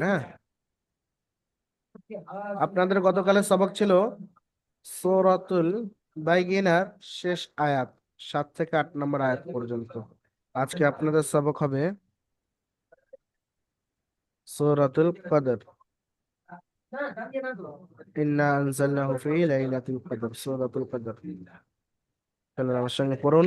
হ্যাঁ আপনাদের গতকালের সবক ছিল সূরাতুল বাইগিনার শেষ আয়াত সাত থেকে আট নম্বর আয়াত পর্যন্ত। আজকে আপনাদের সবক হবে সূরাতুল কদর। ইন্না আনজালনাহু ফি লাইলাতুল কদর সূরাতুল কদর। চলুন আমার সঙ্গে পড়ুন।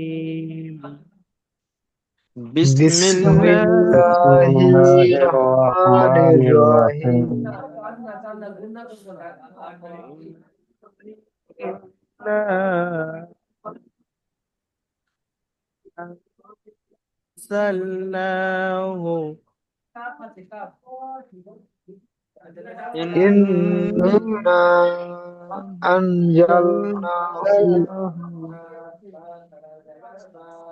Bismillahirrahmanirrahim. Sallahu. Inna anjalna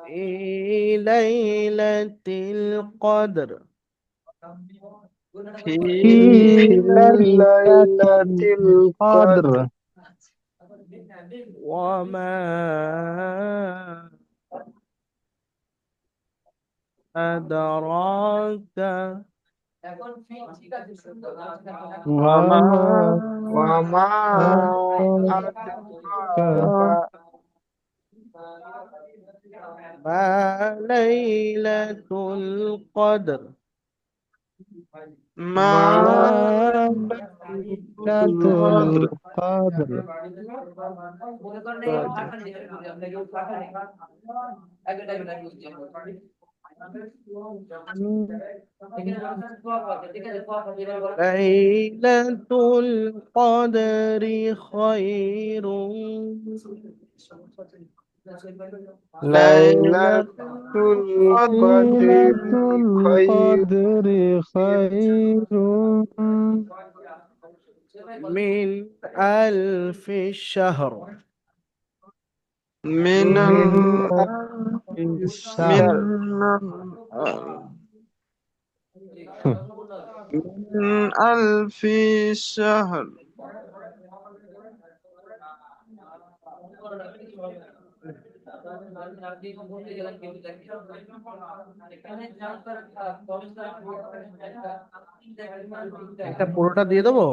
في ليلة القدر. في في ليلة القدر. وما أدراك وما وما أدراك ما ليلة القدر. ما ليلة القدر. ليلة القدر خير. ليلة القدر خير من ألف شهر. من من ألف شهر. একটা পুরোটা দিয়ে দেবো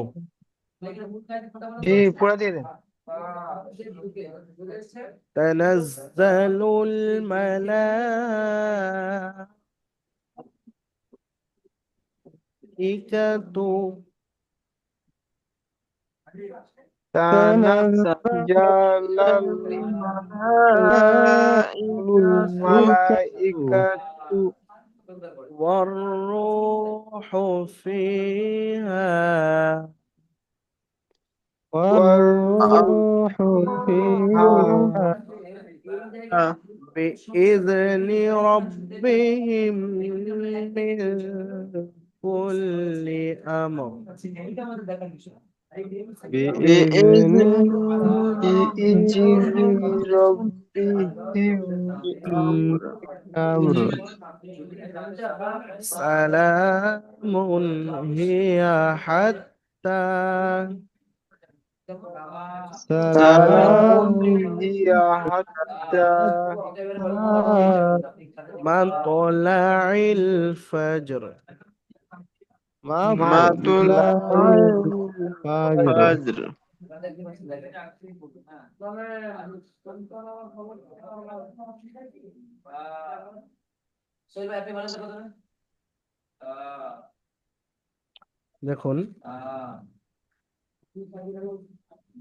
জি পুরো দিয়ে দেন تنزل الملائكة تنزل الملائكة والروح فيها. والروح فيها بإذن ربهم من كل أمر. بإذن ربهم أمر سلام هي حتى سلام هي حتى مطلع الفجر দেখুন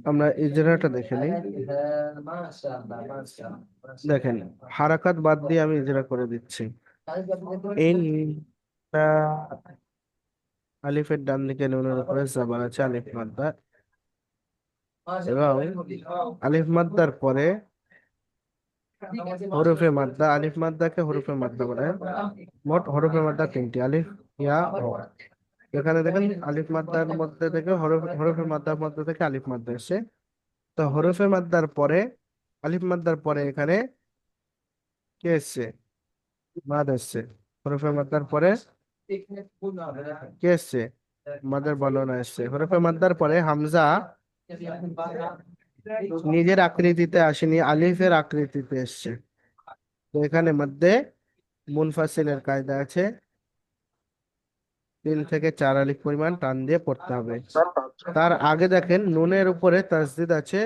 আমরা ইজরাটা দেখে নিই। দেখেন হারাকাত বাদ দিয়ে আমি ইজরা করে দিচ্ছি। আলিফের ডান দিকে নুনের উপরে জাবার আছে আলিফ মাদ্দা এবং আলিফ মাদ্দার পরে হরফে মাদ্দা, আলিফ মাদ্দাকে হরফে মাদ্দা বলে। মোট হরফে মাদ্দা তিনটি, আলিফ, ইয়া র এখানে দেখেন আলিফ মাদ্দার মধ্যে থেকে হরফ মাদ্দার মধ্যে থেকে আলিফ মাদ্দা এসছে। তো হরফে মাদ্দার পরে, আলিফ মাদ্দার পরে এখানে কে এসছে? মাদ এসছে। হরফে মাদ্দার পরে কি এসছে? মাদের বর্ণনা এসছে। হরফে মাদ্দার পরে হামজা নিজের আকৃতিতে আসেনি আলিফের আকৃতিতে এসছে। তো এখানে মধ্যে মুনফাসিলের কায়দা আছে। তিন থেকে চার আলিফ পরিমাণ টান দিয়ে পড়তে হবে। তার আগে দেখেন নুনের উপরে তাসদিদ আছে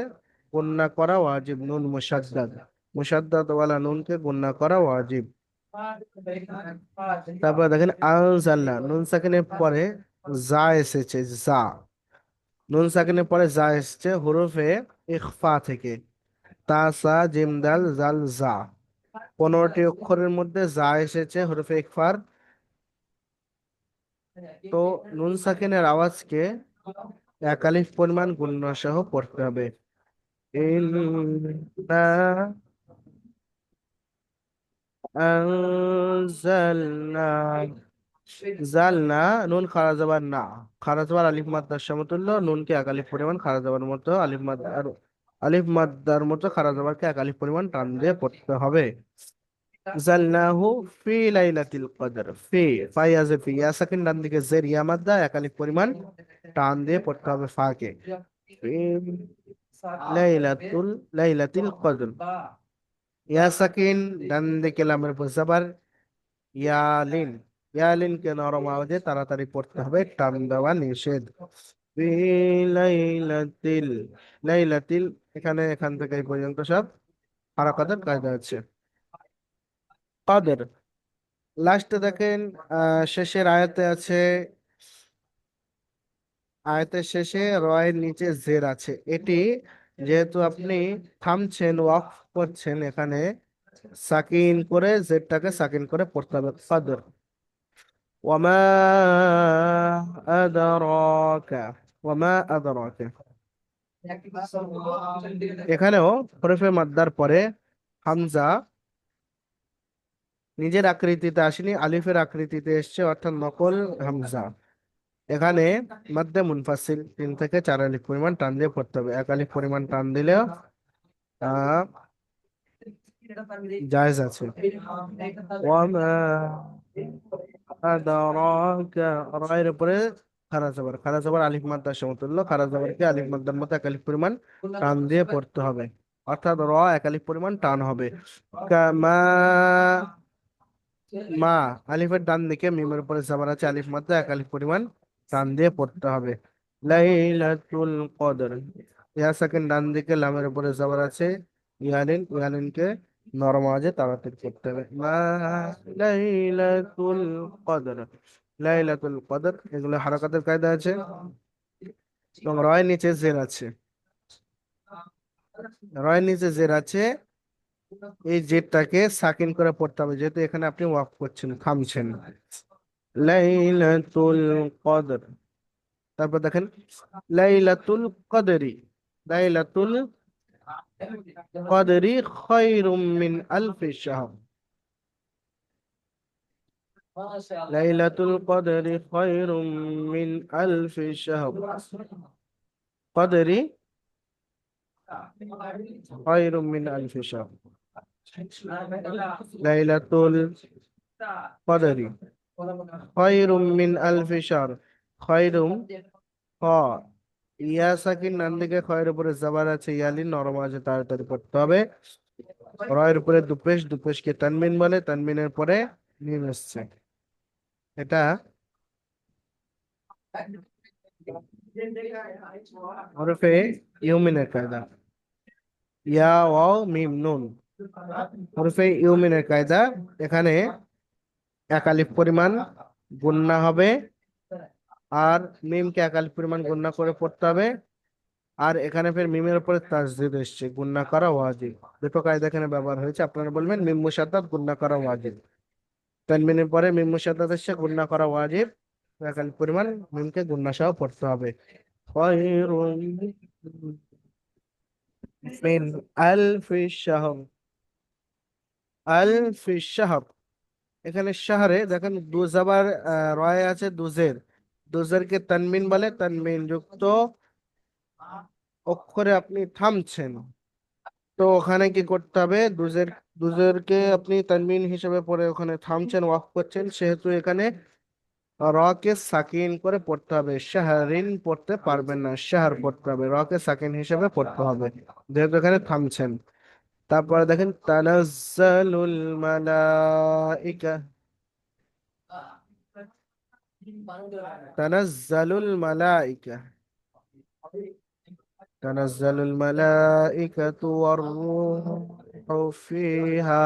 গুন্না করা ওয়াজিব নুন মুসাদ্দাদ মুসাদ্দাদ ওয়ালা নুনকে গুন্না করা ওয়াজিব। তারপর দেখেন আনজালনা, নুন সাকিনের পরে যা এসেছে, যা। নুন সাকিনের পরে যা এসেছে হরফে ইখফা থেকে। তা, সা জাল জা পনেরোটি অক্ষরের মধ্যে যা এসেছে হরফে ইকফার তো নুন সাকিনের আওয়াজকে এক আলিফ পরিমাণ গুণনা সহ পড়তে হবে। জালনা নুন খারা যাবার না খারা যাবার আলিফ মাদ্দার সমতুল্য নুনকে এক আলিফ পরিমাণ খারা যাবার মতো আলিফ মাদ্দার আলিফ মাদ্দার মতো খারা যাবারকে এক আলিফ পরিমাণ টান দিয়ে পড়তে হবে. জালনাহু ফি লাইলাতিল কদর ফি ফাইয়াজে ফি ইয়া সাকিন ডান দিকে জের ইয়া মাদ্দা এক আলিফ পরিমাণ টান দিয়ে পড়তে হবে ফাকে লাইলাতুল লাইলাতিল কদর ইয়া সাকিন ডান দিকে লামের ইয়ালিন নরম আওয়াজে তাড়াতাড়ি পড়তে হবে টান দেওয়া নিষেধ লাইলাতিল লাইলাতিল এখানে এখান থেকে এই পর্যন্ত সব হারাকাতের কায়দা আছে কাদের লাস্টে দেখেন শেষের আয়াতে আছে, আয়াতের শেষে রয়ের নিচে জের আছে। এটি যেহেতু আপনি থামছেন ওয়াক করছেন এখানে সাকিন করে জেরটাকে সাকিন করে পড়তে হবে। কাদর আদরাকা। এখানেও হরফে মাদ্দার পরে হামজা নিজের আকৃতিতে আসেনি, আলিফের আকৃতিতে এসছে, অর্থাৎ নকল হামজা। এখানে মধ্যে মুনফাসিল তিন থেকে চার আলিফ পরিমাণ টান দিয়ে পড়তে হবে। এক আলিফ পরিমাণ টান দিলেও জায়েজ আছে। রায়ের উপরে খারা জবর খারা জবর আলিফ মাদ্দার সমতুল্য। খারা জবরকে আলিফ মাদ্দার মতো এক আলিফ পরিমাণ টান দিয়ে পড়তে হবে। অর্থাৎ র এক আলিফ পরিমাণ টান হবে। কামা, মা, আলিফের ডান দিকে মিমের উপরে জবর আছে। আলিফ মাদ্দা এক আলিফ পরিমাণ টান দিয়ে পড়তে হবে। লাইলাতুল কদর। ইয়া সাকিন ডান দিকে লামের উপরে জবর আছে। ইয়ালিন ইয়ালিনকে নরম আওয়াজে তাড়াতাড়ি পড়তে হবে। মা লাইলাতুল কদর। লাইলাতুল কদর, এগুলো হারাকাতের কায়দা আছে। এবং রয়ের নিচে জের আছে। রয়ের নিচে জের আছে। এই জেরটাকে সাকিন করে পড়তে হবে। যেহেতু এখানে আপনি ওয়াক করছেন, থামছেন। লাইলাতুল কদর তারপর দেখেন লাইলাতুল কদরি লাইলাতুল কদরি খায়রুম মিন আলফি শাহর লাইলাতুল কদরি খায়রুম মিন আলফি শাহর কদরি খায়রুম মিন আলফি শাহর লাইলাতুল কদরি খায়রুম মিন আলফি শাহর খায়রুম খ ইয়া সাকিন ডান দিকে খয়ের উপরে জাবার আছে, ইয়ালিন নরম আছে, তাড়াতাড়ি পড়তে হবে। রয়ের উপরে দুপেশ তানমিন বলে, তানমিনের পরে এটা হরফে ইউমিনের কায়দা। ইয়া, ওয়াও, মিম, নুন। হরফে ইউমিনের কায়দা। এখানে এক আলিফ পরিমাণ গুণনা হবে। আর মিমকে এক আলিফ পরিমাণ গুণনা করে পড়তে হবে। আর এখানে ফের মিমের উপরে তাসদিদ এসছে, গুণনা করা ওয়াজিব। দুটো কায়দা এখানে ব্যবহার হয়েছে, আপনারা বলবেন মিম মুসাদ্দাদ গুণনা করা ওয়াজিব। তানমিনের পরে মিম মুসাদ্দাদ এসছে, গুণনা করা ওয়াজিব। এক আলিফ পরিমাণ মিমকে গুণনা সহ পড়তে হবে। মিন আলফি শাহর আলফি শাহর এখানে শাহরে দেখেন দু জাবার রয় আছে দুজের। দুজেরকে তানমিন বলে, তানমিন যুক্ত। অক্ষরে আপনি থামছেন। তো ওখানে কি করতে হবে? দুজের, দুজেরকে আপনি তানমিন হিসেবে পড়ে ওখানে থামছেন, ওয়াক করছেন। সেহেতু এখানে রকে সাকিন করে পড়তে হবে। শাহরিন পড়তে পারবেন না। শাহর পড়তে হবে। রকে সাকিন হিসেবে পড়তে হবে। যেহেতু এখানে থামছেন। তারপরে দেখেন, তানাজ্জালুল মালাইকা। তানাজ্জালুল মালাইকা। তানাজ্জালুল মালাইকাতু ওয়ার-রূহু ফিহা।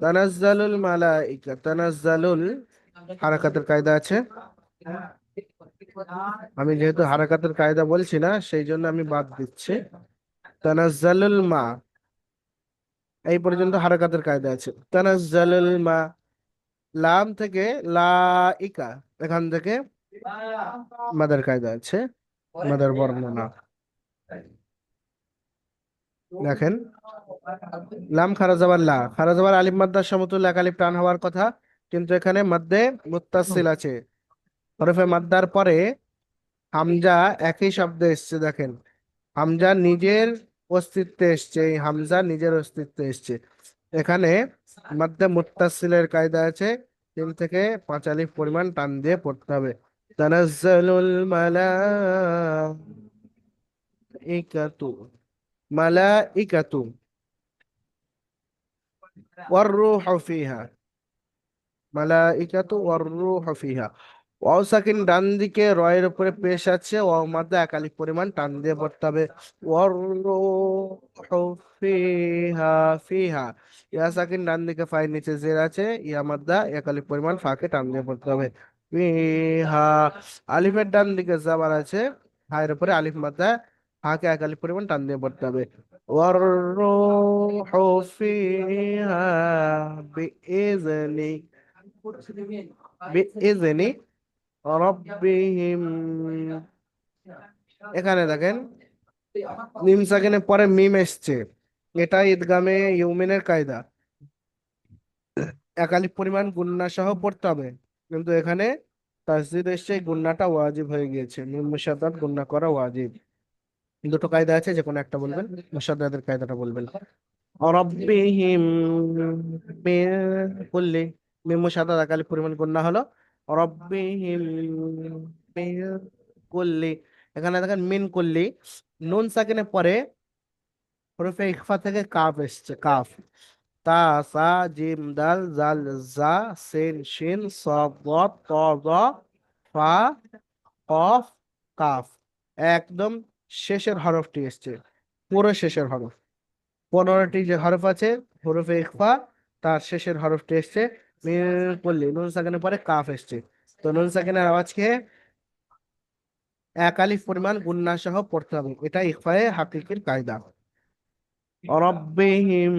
তানাজ্জালুল মালাইকা, তানাজ্জালুল হারাকাতের কায়দা আছে। আমি যেহেতু হারাকাতের কায়দা বলছি না, সেই জন্য আমি বাদ দিচ্ছি। তানাজ্জালুল মা এই পর্যন্ত হারাকাতের কায়দা আছে। তানাজ্জালুল মা লাম থেকে লাইকা এখান থেকে মাদার কায়দা আছে মাদার বর্ণনা। দেখেন লাম খারা যাবার লা খারা যাবার আলিফ মাদ্দার সমতুল্য এক আলিফ টান হওয়ার কথা কিন্তু এখানে মধ্যে মুত্তাসিল আছে। হরফে মাদ্দার পরে হামজা একই শব্দে এসছে দেখেন। হামজা নিজের অস্তিত্বে এসছে, এই হামজা নিজের অস্তিত্বে এসছে। এখানে মধ্যে মুত্তাসিলের কায়দা আছে তিন থেকে পাঁচ আলিফ পরিমাণ টান দিয়ে পড়তে হবে। তানাজ্জালুল মালাইকাতু মালাইকাতু ওয়ার রূহু ফিহা, মালাইকাতু ওয়ার রূহু ফিহা। ওয়াও সাকিন ডান দিকে রয়ের উপরে পেশ আছে ওয়াও মাদ্দা এক আলিফ পরিমাণ টান দিয়ে পড়তে হবে والروح فيها فيها ইয়া সাকিন ডান দিকে ফাই নিচে জের আছে ইয়া মাদ্দা এক আলিফ পরিমাণ ফাকে টান দিয়ে পড়তে হবে ফিহা আলিফের ডান দিকে জাবার আছে হায়ের উপরে আলিফ মাদ্দা হাকে এক আলিফ পরিমাণ টান দিয়ে পড়তে হবে والروح فيها بإذن بإذن রব্বিহিম। এখানে দেখেন মিম সাকিনের পরে মিম এসছে। এটা ঈদগামে ইউমিনের কায়দা। একালি পরিমাণ গুন্না সহ পড়তে হবে। কিন্তু এখানে তাসজিদ এসছে গুন্নাটা ওয়াজিব হয়ে গিয়েছে। মিম মুসাদ্দাদ গুন্না করা ওয়াজিব। দুটো কায়দা আছে যে কোনো একটা বলবেন। মুসাদ্দাদের কায়দাটা বলবেন। রব্বিহিম মিম কুল্লি। মিম মুসাদ্দাদ একালি পরিমাণ গুন্না হলো। রব্বিহিম কুল্লি। এখানে দেখেন মিন কুল্লি। নুন সাকিনের পরে হরফে ইখফা থেকে কাফ এসছে, কাফ। তা, সা, জিম, দাল, জাল, জা, সিন, শিন দদ ত দ ফা, কফ, কাফ। একদম শেষের হরফটি এসছে, পুরো শেষের হরফ। পনেরোটি যে হরফ আছে, হরফে ইখফা তার শেষের হরফটি এসছে কুল্লি নুন সাকিনের পরে কাফ এসছে। তো নুন সাকিনের আওয়াজকে এক পরিমাণ গুন্না সহ পড়তে হবে। এটা ইখফায়ে হাকিকির কায়দা। রব্বিহিম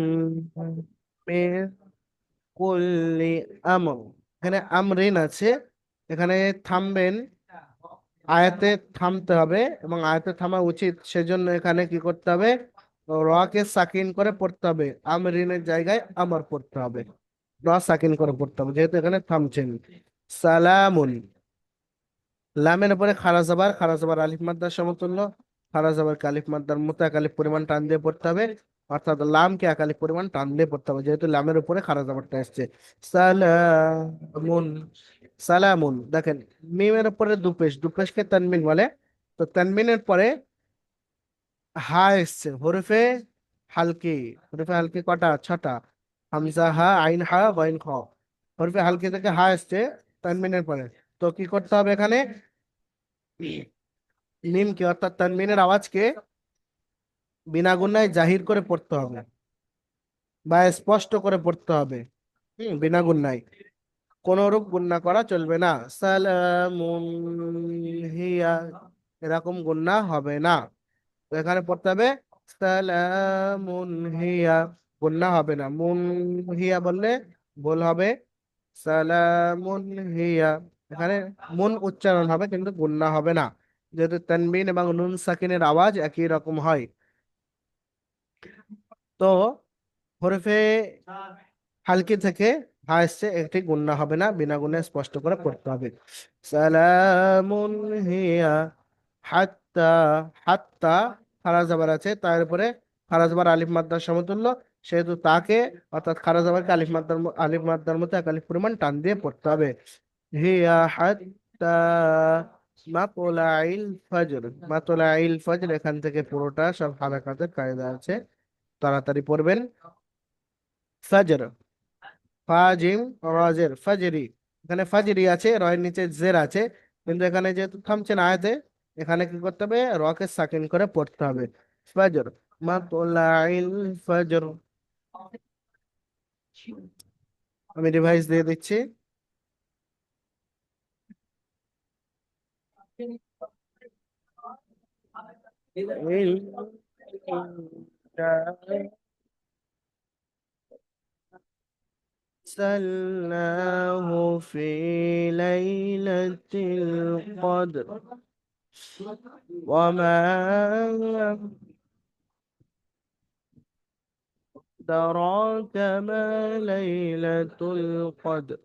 কুল্লি আমর। এখানে আমরিন আছে। এখানে থামবেন। আয়াতে থামতে হবে এবং আয়াতে থামা উচিত। সেজন্য এখানে কি করতে হবে? রকে সাকিন করে পড়তে হবে। আমরিনের জায়গায় আমার পড়তে হবে। সাকিন করে পড়তে হবে, যেহেতু এখানে থামছেন। সালামুন। লামের উপরে খারা জাবার খারা জাবার আলিফ মাদ্দার সমতুল্য খারা জাবার কালিফ মাদ্দার মতো একালিফ পরিমাণ টান দিয়ে পড়তে হবে, অর্থাৎ লামকে একালিফ পরিমাণ টান দিয়ে পড়তে হবে, যেহেতু লামের উপরে খারা জাবারটা এসছে। সালামুন। সালামুন। দেখেন, মিমের উপরে দুপেশ, দুপেশকে তানমিন বলে। তো তানমিনের পরে হা এসছে, হরফে হালকি হরফে হালকি কটা? ছটা। হামজা হা, আইন হা গইন খ। হরফে হালকি থেকে হা এসছে, তানমিনের পরে। তো কি করতে হবে এখানে? মিমকে অর্থাৎ তানমিনের আওয়াজকে বিনা গুণায় জাহির করে পড়তে হবে বা স্পষ্ট করে পড়তে হবে। হম, বিনা গুণায়। কোন রূপ গুণা করা চলবে না। সালামুন হিয়া, এরকম গুণা হবে না। এখানে পড়তে হবে, সালামুন হিয়া। গুণা হবে না। মুন হিয়া বললে ভুল হবে। সালামুন হিয়া। এখানে মুন উচ্চারণ হবে কিন্তু গুণা হবে না। যেহেতু তানবিন এবং নুন সাকিনের আওয়াজ একই রকম হয়। তো হরফে হালকি থেকে হা এসছে, একটি গুন্না হবে না। বিনা গুণে স্পষ্ট করে পড়তে হবে। সালামুন হিয়া। হাত্তা হাত্তা ফারাজ আবার আছে। তারপরে ফারাজ আবার আলিফ মাদ্দার সমতুল্য। সেহেতু তাকে, অর্থাৎ খারা জাবারকে আলিফ মাদ্দার আলিফ মাদ্দার মতো এক আলিফ পরিমাণ টান দিয়ে পড়তে হবে। হিয়া হাত্তা মাতলাইল ফজর মাতলাইল ফজর, এখান থেকে পুরোটা সব হারাকাতের কায়দা আছে, তাড়াতাড়ি পড়বেন। ফজর, ফাজিম, রাজের, ফাজরি, এখানে ফাজরি আছে, রয়ের নিচে জের আছে, কিন্তু এখানে যেহেতু থামছেন আয়াতে, এখানে কি করতে হবে? রকে সাকিন করে পড়তে হবে। ফজর, মাতলাইল ফজর। আমি রিভাইস দিয়ে দিচ্ছি أرسلناه في ليلة القدر وما أدراك ما ليلة القدر.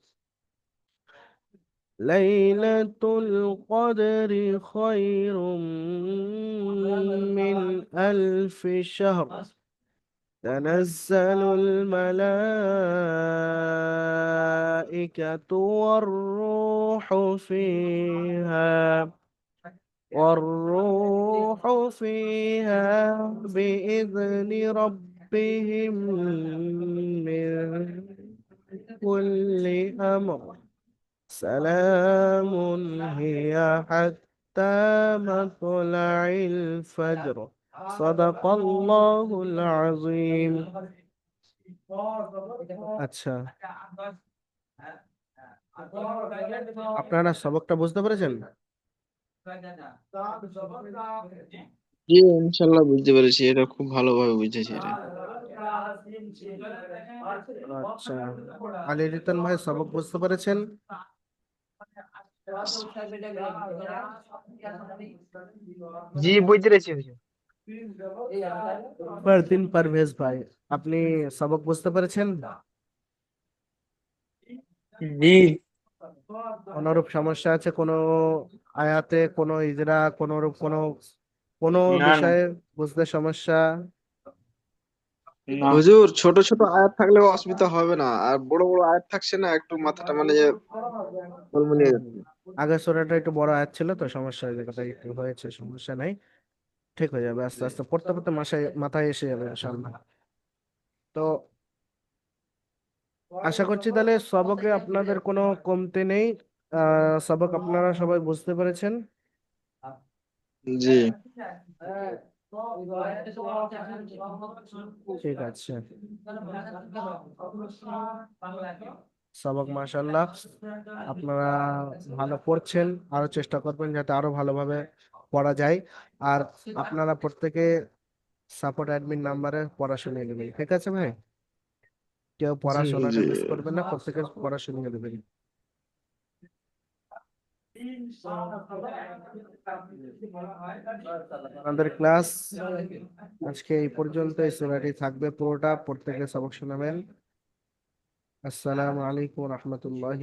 ليلة القدر خير من ألف شهر. تنزل الملائكة والروح فيها. والروح فيها بإذن ربهم من كل أمر سلام هي حتى مطلع الفجر صدق الله العظيم আচ্ছা আপনারা সবকটা বুঝতে পেরেছেন জি ইনশাল্লাহ বুঝতে পেরেছি। এটা খুব ভালোভাবে বুঝেছি এটা। আচ্ছা আলী রিতন ভাই সবক বুঝতে পেরেছেন? জি বুঝতে পেরেছি পরদিন পারভেজ ভাই আপনি সবক বুঝতে পেরেছেন? জি। অনুরূপ সমস্যা আছে কোনো আয়াতে কোনো ইজরা কোনোরূপ কোনো কোনো না, না। বিষয়ে বুঝতে সমস্যা? হুজুর ছোট ছোট আয়াত থাকলেও অসুবিধা হবে না। আর বড় বড় আয়াত থাকছে না একটু মাথাটা মানে যে গোলমলিয়ে যাচ্ছে আগের সূরাটা একটু বড় আয়াত ছিল তো সমস্যা হয়ে কথা একটু হয়েছে সমস্যা নাই। ঠিক হয়ে যাবে আস্তে আস্তে পড়তে পড়তে মাথায় মাথায় এসে যাবে ইনশাআল্লাহ। তো আশা করছি তাহলে সবকে আপনাদের কোনো কমতি নেই। আহ সবক আপনারা সবাই বুঝতে পেরেছেন। জি। ঠিক আছে। সবক মাশাআল্লাহ আপনারা ভালো পড়ছেন আরও চেষ্টা করবেন যাতে আরও ভালোভাবে পড়া যায়। আর আপনারা প্রত্যেকে সাপোর্ট অ্যাডমিন নাম্বারে পড়া শুনিয়ে দেবেন ঠিক আছে ভাই? কেউ পড়াশোনাটা জি। মিস করবেন না প্রত্যেকে পড়া শুনিয়ে দেবেন। আমাদের ক্লাস আজকে এই পর্যন্ত সোনাটি থাকবে পুরোটা প্রত্যেকে সবক শোনাবেন আসসালামু আলাইকুম রহমতুল্লাহ